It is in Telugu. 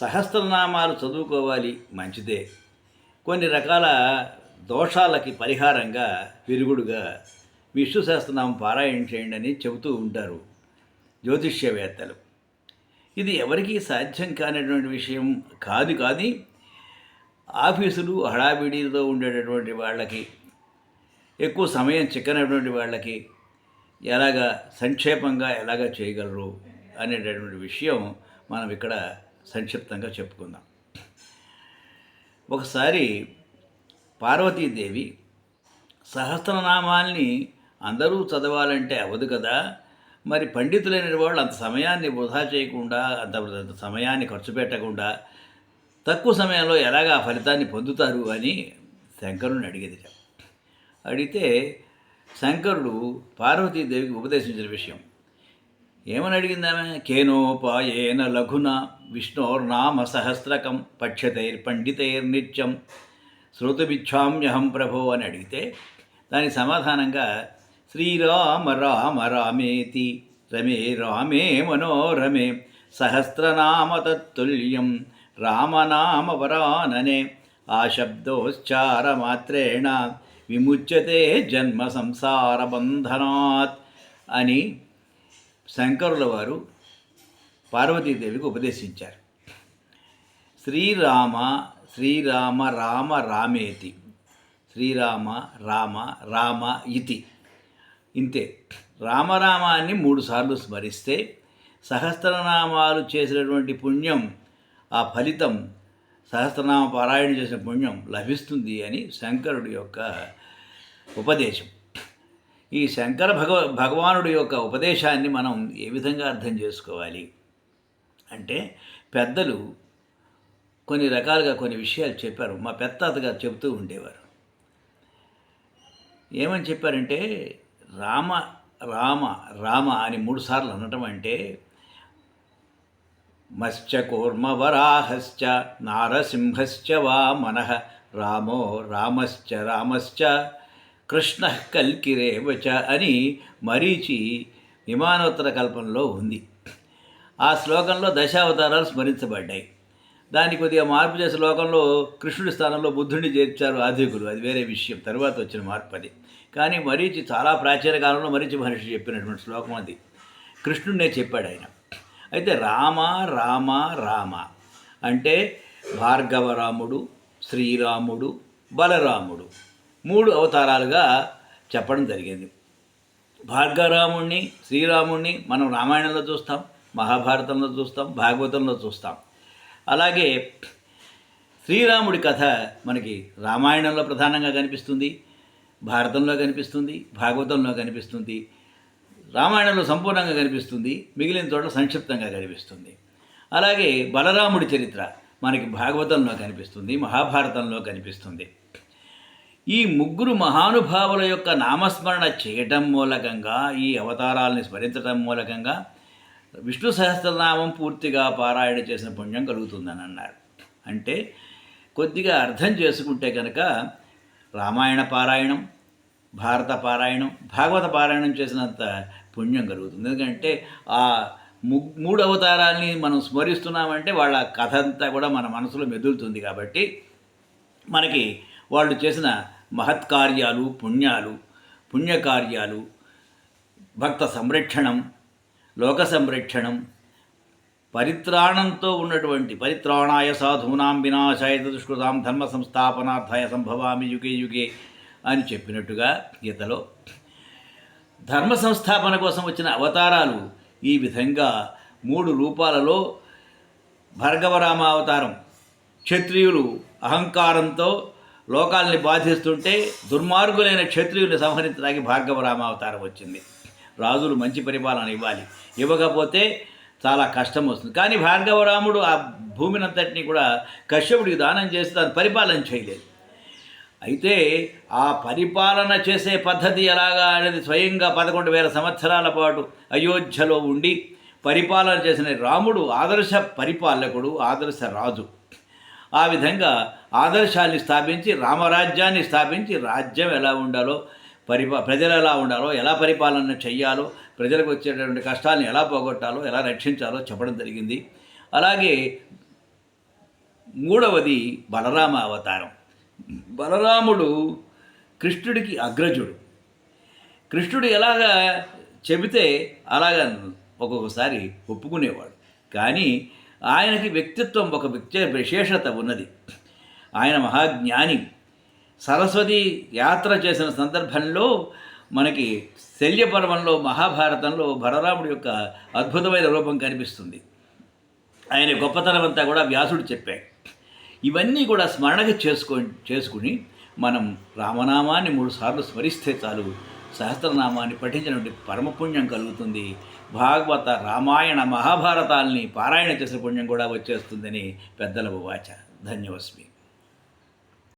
సహస్రనామాలు చదువుకోవాలి మంచిదే. కొన్ని రకాల దోషాలకి పరిహారంగా విరుగుడుగా విష్ణు సహస్రనామం పారాయణ చేయండి అని చెబుతూ ఉంటారు జ్యోతిష్యవేత్తలు. ఇది ఎవరికీ సాధ్యం కానటువంటి విషయం కాదు కానీ ఆఫీసులు హడావిడితో ఉండేటటువంటి వాళ్ళకి ఎక్కువ సమయం చిక్కనటువంటి వాళ్ళకి ఎలాగా సంక్షేపంగా ఎలాగ చేయగలరు అనేటటువంటి విషయం మనం ఇక్కడ సంక్షిప్తంగా చెప్పుకుందాం. ఒకసారి పార్వతీదేవి సహస్రనామాల్ని అందరూ చదవాలంటే అవదు కదా మరి పండితులైన వాళ్ళు అంత సమయాన్ని వృధా చేయకుండా అంత అంత సమయాన్ని ఖర్చు పెట్టకుండా తక్కువ సమయంలో ఎలాగ ఆ ఫలితాన్ని పొందుతారు అని శంకరుని అడిగేది అడిగితే శంకరుడు పార్వతీదేవికి ఉపదేశించిన విషయం ఏమని అడిగింది ఆమె కేనోపాయేన లఘున విష్ణోర్నామ సహస్రకం పక్షతైర్ పండితైర్నిత్యం శ్రోతమిచ్చామ్యహం ప్రభో అని అడిగితే దానికి సమాధానంగా శ్రీరామ రామ రామేతి రమే రామే మనోరమే సహస్రనామ తత్తుల్యం రామనామ వరాననే ఆ శబ్దోచ్చారమాత్రేణ విముచ్యతే జన్మ సంసార బంధనాత్ అని శంకరుల వారు పార్వతీదేవికి ఉపదేశించారు. శ్రీరామ శ్రీరామ రామ రామేతి. శ్రీరామ రామ రామ ఇతి. ఇంతే. రామరామాన్ని మూడుసార్లు స్మరిస్తే సహస్రనామాలు చేసినటువంటి పుణ్యం ఆ ఫలితం సహస్రనామ పారాయణ చేసిన పుణ్యం లభిస్తుంది అని శంకరుడి యొక్క ఉపదేశం. ఈ శంకర భగవ భగవానుడి యొక్క ఉపదేశాన్ని మనం ఏ విధంగా అర్థం చేసుకోవాలి? అంటే పెద్దలు కొన్ని రకాలుగా కొన్ని విషయాలు చెప్పారు. మా పెత్తాతగారు చెబుతూ ఉండేవారు. ఏమని చెప్పారంటే రామ రామ రామ అని మూడుసార్లు అనటం అంటే మత్స్యకూర్మవరాహశ్చ నారసింహశ్చ వా మనః రామో రామశ్చ రామశ్చ కృష్ణ కల్కిరేవచ అని మరీచి విమానోత్తర కల్పనలో ఉంది. ఆ శ్లోకంలో దశావతారాలు స్మరించబడ్డాయి. దాన్ని కొద్దిగా మార్పు చేసే శ్లోకంలో కృష్ణుడి స్థానంలో బుద్ధుడిని చేర్చారు ఆధికులు అది వేరే విషయం. తర్వాత వచ్చిన మార్పు అది. కానీ మరీచి చాలా ప్రాచీన కాలంలో మరీచి మహర్షి చెప్పినటువంటి శ్లోకం అది. కృష్ణుడినే చెప్పాడు ఆయన. అయితే రామ రామ రామ అంటే భార్గవరాముడు శ్రీరాముడు బలరాముడు. మూడు అవతారాలుగా చెప్పడం జరిగింది. భార్గవరాముణ్ణి శ్రీరాముణ్ణి మనం రామాయణంలో చూస్తాం మహాభారతంలో చూస్తాం భాగవతంలో చూస్తాం. అలాగే శ్రీరాముడి కథ మనకి రామాయణంలో ప్రధానంగా కనిపిస్తుంది భారతంలో కనిపిస్తుంది భాగవతంలో కనిపిస్తుంది రామాయణంలో సంపూర్ణంగా కనిపిస్తుంది మిగిలిన చోట్ల సంక్షిప్తంగా కనిపిస్తుంది. అలాగే బలరాముడి చరిత్ర మనకి భాగవతంలో కనిపిస్తుంది మహాభారతంలో కనిపిస్తుంది. ఈ ముగ్గురు మహానుభావుల యొక్క నామస్మరణ చేయటం మూలకంగా ఈ అవతారాలని స్మరించటం మూలకంగా విష్ణు సహస్రనామం పూర్తిగా పారాయణ చేసిన పుణ్యం కలుగుతుందని అన్నారు అంటే కొద్దిగా అర్థం చేసుకుంటే కనుక రామాయణ పారాయణం భారత పారాయణం భాగవత పారాయణం చేసినంత పుణ్యం కలుగుతుంది. ఎందుకంటే ఆ మూడు అవతారాల్ని మనం స్మరిస్తున్నామంటే వాళ్ళ కథ అంతా కూడా మన మనసులో మెదులుతుంది కాబట్టి మనకి వాళ్ళు చేసిన మహత్కార్యాలు పుణ్యాలు పుణ్యకార్యాలు భక్త సంరక్షణం లోక సంరక్షణం పరిత్రాణంతో ఉన్నటువంటి పరిత్రాణాయ సాధూనాం వినాశాయ దుష్కృతాం ధర్మ సంస్థాపనార్థాయ సంభవామి యుగే యుగే అని చెప్పినట్టుగా గీతలో ధర్మ సంస్థాపన కోసం వచ్చిన అవతారాలు ఈ విధంగా మూడు రూపాలలో భర్గవరామ అవతారం క్షత్రియులు అహంకారంతో లోకాల్ని బాధిస్తుంటే దుర్మార్గులైన క్షత్రియుల్ని సంహరించడానికి భార్గవరామ అవతారం వచ్చింది. రాజులు మంచి పరిపాలన ఇవ్వాలి. ఇవ్వకపోతే చాలా కష్టం వస్తుంది. కానీ భార్గవరాముడు ఆ భూమినంతటిని కూడా కశ్యపుడికి దానం చేసి దాన్ని పరిపాలన చేయలేదు. అయితే ఆ పరిపాలన చేసే పద్ధతి ఎలాగా అనేది స్వయంగా పదకొండు వేల సంవత్సరాల పాటు అయోధ్యలో ఉండి పరిపాలన చేసిన రాముడు ఆదర్శ పరిపాలకుడు ఆదర్శ రాజు. ఆ విధంగా ఆదర్శాన్ని స్థాపించి రామరాజ్యాన్ని స్థాపించి రాజ్యం ఎలా ఉండాలో పరిపా ప్రజలు ఎలా ఉండాలో ఎలా పరిపాలన చెయ్యాలో ప్రజలకు వచ్చేటటువంటి కష్టాలను ఎలా పోగొట్టాలో ఎలా రక్షించాలో చెప్పడం జరిగింది. అలాగే మూడవది బలరామ అవతారం. బలరాముడు కృష్ణుడికి అగ్రజుడు. కృష్ణుడు ఎలాగా చెబితే అలాగ ఒక్కొక్కసారి ఒప్పుకునేవాడు. కానీ ఆయనకి వ్యక్తిత్వం ఒక వ్యక్తి విశేషత ఉన్నది. ఆయన మహాజ్ఞాని. సరస్వతి యాత్ర చేసిన సందర్భంలో మనకి శల్యపర్వంలో మహాభారతంలో బలరాముడి యొక్క అద్భుతమైన రూపం కనిపిస్తుంది. ఆయన గొప్పతనం అంతా కూడా వ్యాసుడు చెప్పాడు. ఇవన్నీ కూడా స్మరణగా చేసుకో చేసుకుని మనం రామనామాన్ని మూడుసార్లు స్మరిస్తే చాలు. సహస్రనామాన్ని పఠించినటువంటి పరమపుణ్యం కలుగుతుంది. భాగవత రామాయణ మహాభారతాల్ని పారాయణ చేసిన పుణ్యం కూడా వచ్చేస్తుందని పెద్దల వాచ ధన్యవస్మి